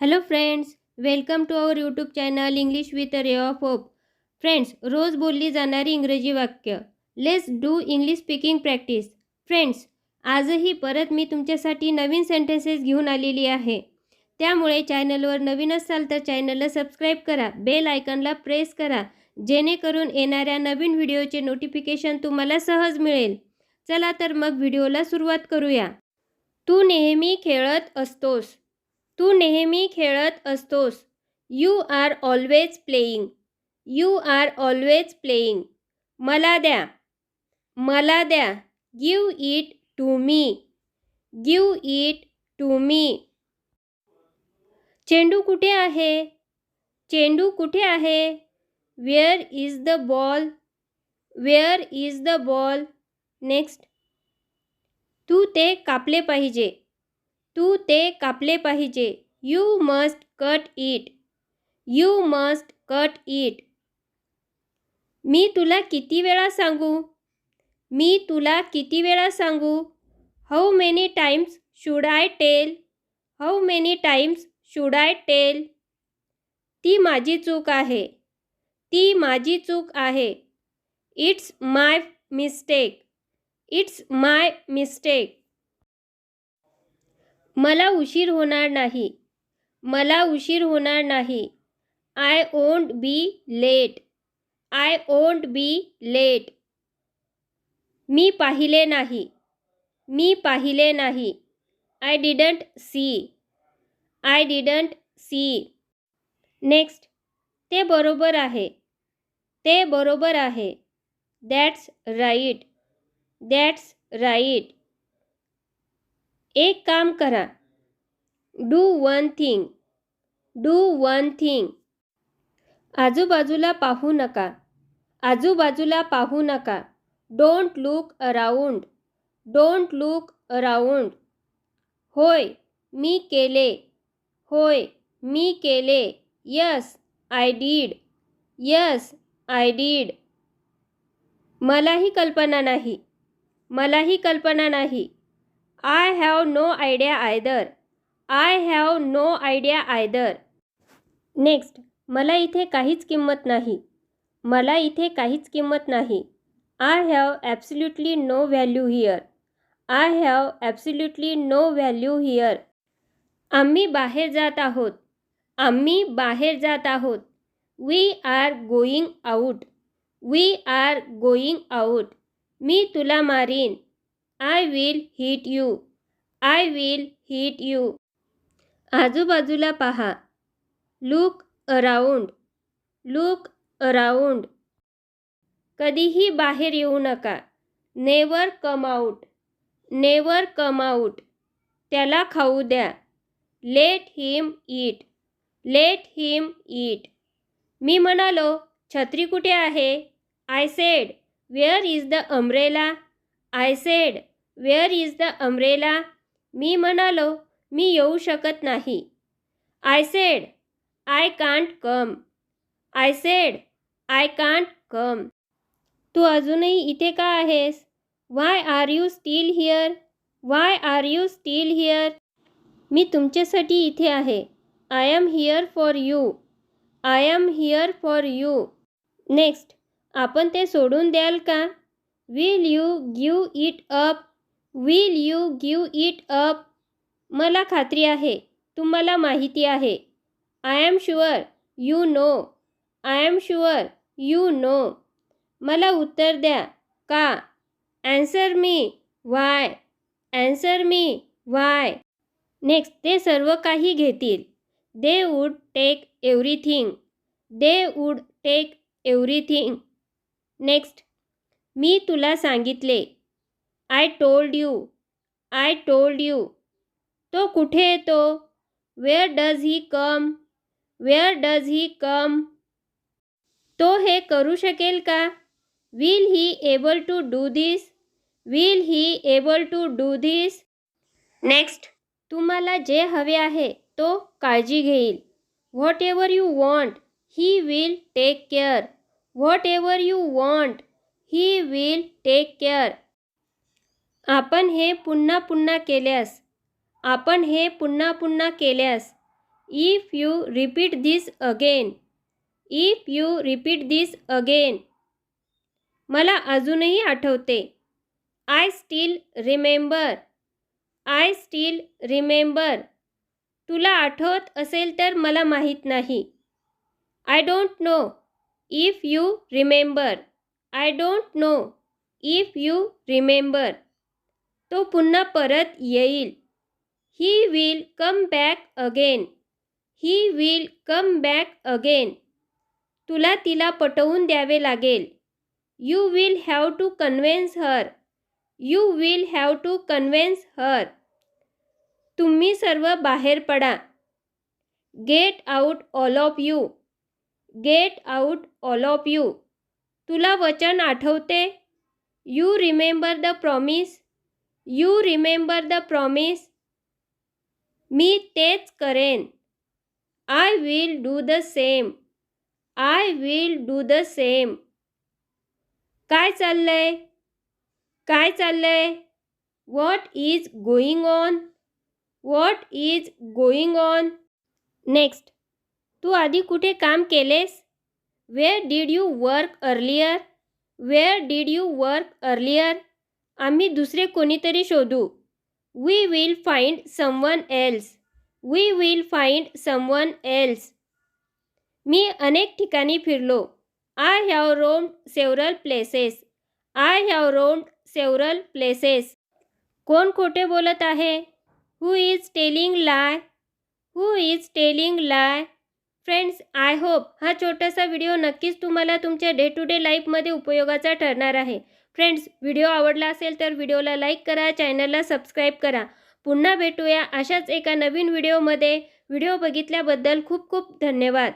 Hello friends welcome to our YouTube channel English with a ray of hope friends रोज बोलली जाणारी इंग्रजी वाक्य. Let's do English speaking practice friends आजही परत मी तुमच्यासाठी नवीन सेंटेन्सेस घेऊन आलेली आहे. त्यामुळे चॅनलवर नवीन असाल तर चॅनलला सबस्क्राईब करा. बेल आयकनला प्रेस करा. जेणेकरून येणाऱ्या नवीन व्हिडिओचे नोटिफिकेशन तुम्हाला सहज मिळेल. चला तर मग व्हिडिओला सुरुवात करूया. तू नेहमी खेळत असतोस. तू नेहमी खेळत असतोस. You are always playing you are always playing मला द्या. मला द्या. Give it to me. Give it to me. चेंडू कुठे आहे? चेंडू कुठे आहे? Where is the ball where is the ball next तू ते कापले पाहिजे. तू ते कापले पाहिजे. You must cut it you must cut it मी तुला किती वेळा सांगू? मी तुला किती वेळा सांगू? How many times should I tell how many times should I tell ती माझी चूक आहे. ती माझी चूक आहे. It's my mistake it's my mistake मला उशीर होणार नाही. मला उशीर होणार नाही. I won't be late I won't be late मी पाहिले नाही. मी पाहिले नाही. I didn't see I didn't see next ते बरोबर आहे. ते बरोबर आहे. दॅट्स राईट दॅट्स राईट एक काम करा. Do one thing do one thing आजूबाजूला पाहू नका. आजूबाजूला पाहू नका. Don't look around don't look around होय मी केले. होय मी केले. Yes I did yes I did मलाही कल्पना नाही. मलाही कल्पना नाही. I have no idea either I have no idea either next मला इथे काहीच किंमत नाही. मला इथे काहीच किंमत नाही. I have absolutely no value here I have absolutely no value here आम्ही बाहेर जात आहोत. आम्ही बाहेर जात आहोत. We are going out we are going out मी तुला मारीन. I will hit you I will hit you आजूबाजूला पहा. लुक अराऊंड लुक अराऊंड कधीही बाहेर येऊ नका. Never come out never come out त्याला खाऊ द्या. Let him eat let him eat मी म्हणालो छत्री कुठे आहे? I said where is the umbrella I said where is the umbrella मी म्हणालो मी येऊ शकत नाही. I said I can't come I said I can't come तू अजूनही इथे का आहेस? Why are you still here why are you still here मी तुमच्यासाठी इथे आहे. I am here for you I am here for you next आपण ते सोडून द्याल का? Will you give it up will you give it up मला खात्री आहे. तुम्हाला माहिती आहे. I am sure you know I am sure you know मला उत्तर द्या. का? Answer me why answer me why next ते सर्व काही घेतील. They would take everything they would take everything next मी तुला सांगितले. I told you I told you तो कुठे येतो? Where does he come where does he come तो हे करू शकेल का? Will he able to do this will he able to do this next तुम्हाला जे हवे आहे तो काळजी घेईल. Whatever you want he will take care whatever you want he will take care आपण हे पुन्हा पुन्हा केल्यास आपण हे पुन्हा पुन्हा केल्यास if you repeat this again if you repeat this again मला अजूनही आठवते. I still remember I still remember तुला आठवत असेल तर मला माहीत नाही. I don't know if you remember I don't know if you remember तो पुन्हा परत येईल. He will come back again he will come back again तुला तिला पटवून द्यावे लागेल. You will have to convince her you will have to convince her तुम्ही सर्व बाहेर पडा. Get out all of you get out all of you तुला वचन आठवते? You remember the promise you remember the promise मी तेच करेन. I will do the same I will do the same काय चाललंय? काय चाललंय? What is going on what is going on next तू आधी कुठे काम केलेस? Where did you work earlier where did you work earlier आम्ही दुसरे कोणीतरी शोधू. We will find someone else we will find someone else मी अनेक ठिकाणी फिरलो. I have roamed several places I have roamed several places कोण खोटे बोलत आहे? Who is telling lie who is telling lie friends I hope हा छोटासा video नक्कीच तुम्हाला तुमच्या डे टू डे लाईफमध्ये उपयोगाचा ठरणार आहे. फ्रेंड्स व्हिडिओ आवडला असेल तर व्हिडिओला लाईक करा चॅनलला सबस्क्राईब करा. पुन्हा भेटूया अशाच एका नवीन व्हिडिओमध्ये व्हिडिओ बघितल्याबद्दल खूप खूप धन्यवाद.